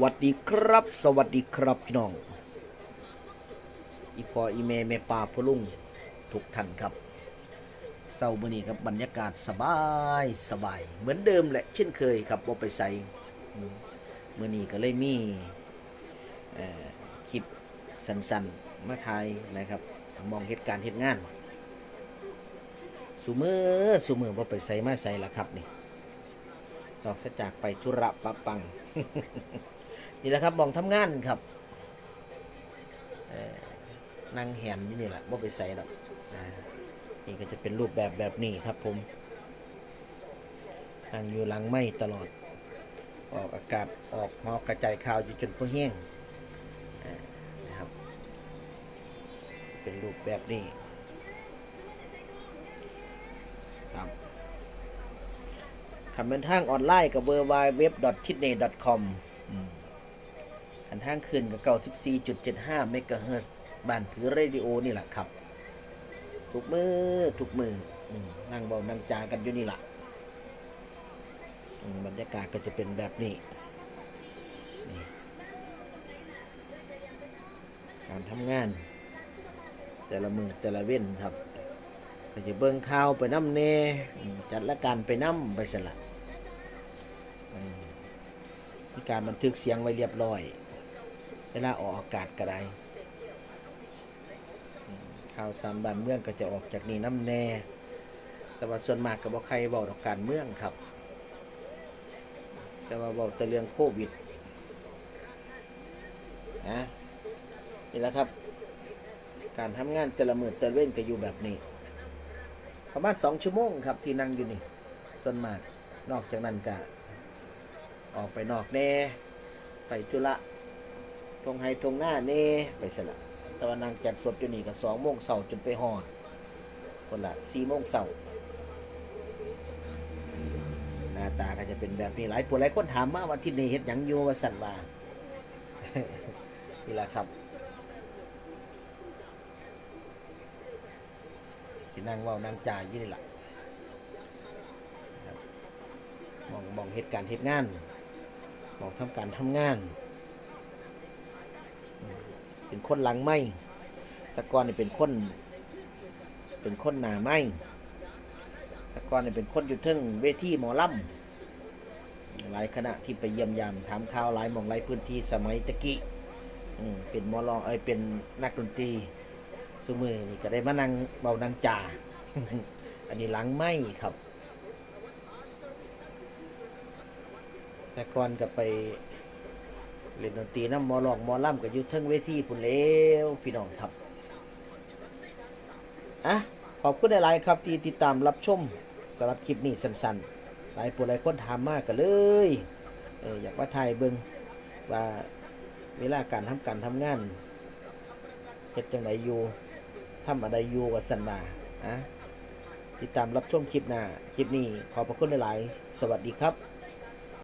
วัสดีครับ สวัสดีครับพี่น้อง อีพออีเมเมปาพลุงทุกท่านครับเศร้ามื่อนี้ครับบรรยากาศสบายสบาย เหมือนเดิมแหละเช่นเคยครับบ่ไปใส่มื่อนี้ก็เลยมีคลิปสั้นๆมาถ่ายนะครับ มองเหตุการณ์เหตุงานสุมือสุมือบ่ไปใส่มาใส่ละครับนี่นอกจากไปธุระปะปัง นี่แหละครับมองทำงานครับนั่งแหนอยู่นี่แหละว่าไปใส่ดอกนี่ก็จะเป็นรูปแบบแบบนี้ครับผมนั่งอยู่หลังไม้ตลอด ออกอากาศออกหอกระจายข่าวอยู่จนพอแห้งนะครับ เป็นรูปแบบนี้ครับ คำเป็นทางออนไลน์กับ w w w t i t n e t c o m คันทางคืนกับเก่า14.75เมกะเฮิรตซ์บ้านผือเรดิโอนี่แหละครับ ทุกมือทุกมือนั่งเบานั่งจากันอยู่นี่แหละอืมบรรยากาศก็จะเป็นแบบนี้นการทำงาน แต่ละมือแต่ละเว้นครับ ก็จะเบิ่งข่าวไปน้ำเน่จัดละการไปน้ำไปสละมีการบันทึกเสียงไว้เรียบร้อย เวลาออกอากาศก็ได้ข่าวสารบ้านเมืองก็จะออกจากนี่น้ำแน่ แต่ว่าส่วนมากก็บอกใครบอกดอกการเมืองครับ แต่ว่าบอกแต่เรื่องโควิดนะนี่แหละครับ การทำงานแต่ละมือแต่เว้นก็อยู่แบบนี้ ประมาณสองชั่วโมงครับที่นั่งอยู่นี่ส่วนมากนอกจากนั้นก็ออกไปนอกแน่ไปธุระทงไฮทงหน้าเน่ไปสละต่ว่านางจัดสดอยู่นี่ก็สองโมงเสาร์จนไปหอดคนละสี่โมงเสาร์หน้าตาก็จะเป็นแบบนี้หลายผู้หลายคนถามมาว่าที่นี่เฮ็ดหยังอยู่ว่าสันว่านี่แหละครับ สินั่งเว่านางจ่ายยู่นี่แหละมองมองเหตุการณ์เหตุงานมองทำการทำงาน เป็นคนหลังไม่ตะกอนนี่เป็นคน เป็นคนหนาไม่ตะกอนนี่เป็นคนอยู่ทึ่งเวทีหมอลำหลายคณะที่ไปเยี่ยมยามถามข่าวหลายมองหลายพื้นที่สมัยตะกี้เป็นหมอลองเอ้ยเป็นนักดนตรี สมือนี่ก็ได้มานั่งเบานังจ่าอันนี้หลังไม่ครับ แต่ก่อนก็ไปเล่นดนตรีน้ำมอลองมอล่ำกับยุทธเทิงเวทีพุ่นเลวพี่น้องครับอะขอบคุณหลายๆครับ ที่ติดตามรับชมสำหรับคลิปนี้สั้นๆ หลายผู้หลายคนถามมากกันเลยเอออยากว่าไทยเบิงว่าเวลาการทำการทำงานเฮ็ดจังไดอยู่ ทำอะไรอยู่กับสันมาอะติดตามรับชมคลิปหน้า คลิปนี้ขอบพระคุณหลาย ๆ สวัสดีครับ